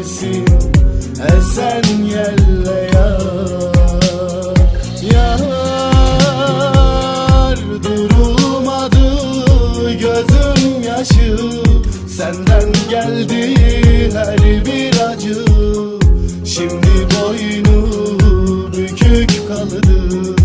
versin Esen yelle yar. Yar durulmadı gözüm yaşı. Senden geldi her bir acı. Şimdi boynu bükük kaldı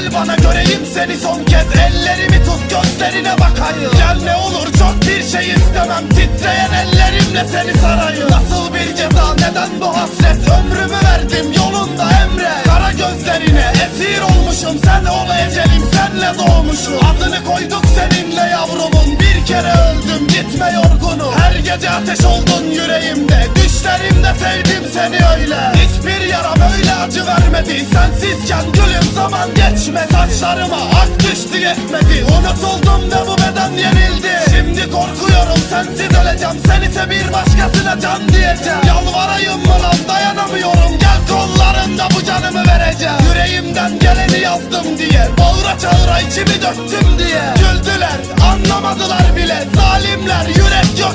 gel bana göreyim seni son kez. Ellerimi tut gözlerine bakayım. Gel ne olur çok bir şey istemem. Titreyen ellerimle seni sarayım. Nasıl bir ceza neden bu hasret? Ömrümü verdim yolunda emre. Kara gözlerine esir olmuşum. Sen ol ecelim senle doğmuşum. Adını koyduk seninle yavrumun. Bir kere öldüm gitme yorgunum Her gece ateş oldun yüreğimde Düşlerimde sevdim seni öyle. Hiçbir yaram öyle acı vermedi. Sensizken gülüm zaman geçme. Saçlarıma ak düştü yetmedi. Unutuldum da bu beden yenildi. Şimdi korkuyorum sensiz öleceğim. Sen ise bir başkasına can diyeceğim. Yalvarayım mı lan dayanamıyorum. Gel kollarında bu canımı vereceğim. Yüreğimden geleni yazdım diye. Bağıra çağıra içimi döktüm diye. Güldüler anlamadılar bile. Zalimler yürek yok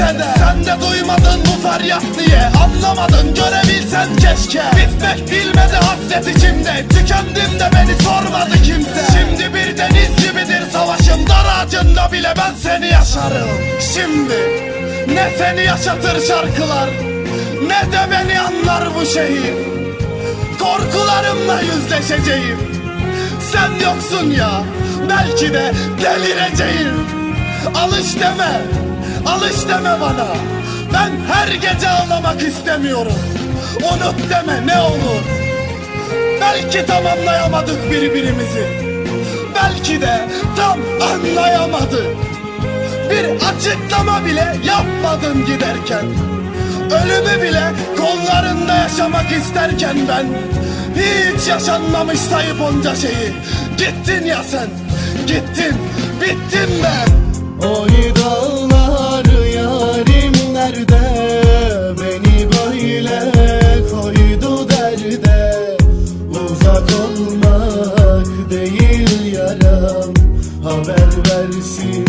kimsede Sen de duymadın bu feryat diye Anlamadın görebilsen keşke. Bitmek bilmedi hasret içimde. Tükendim de beni sormadı kimse. Şimdi bir deniz gibidir savaşım. Dar ağacında bile ben seni yaşarım. Şimdi ne seni yaşatır şarkılar Ne de beni anlar bu şehir. Korkularımla yüzleşeceğim. Sen yoksun ya Belki de delireceğim. Alış deme Alış deme bana. Ben her gece ağlamak istemiyorum. Unut deme ne olur. Belki tamamlayamadık birbirimizi. Belki de tam anlayamadık. Bir açıklama bile yapmadın giderken. Ölümü bile kollarında yaşamak isterken ben. Hiç yaşanmamış sayıp onca şeyi. Gittin ya sen. Gittin Bittim ben. Oy Versin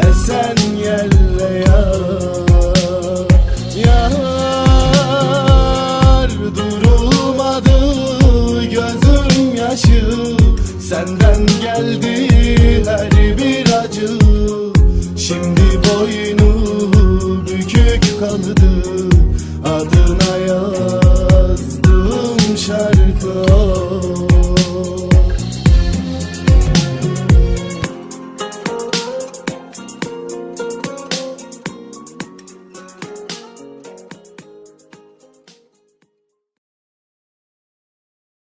esen yelle yar. Yar durulmadı gözüm yaşı. Senden geldi her bir acı. Şimdi boynu bükük kaldı Adı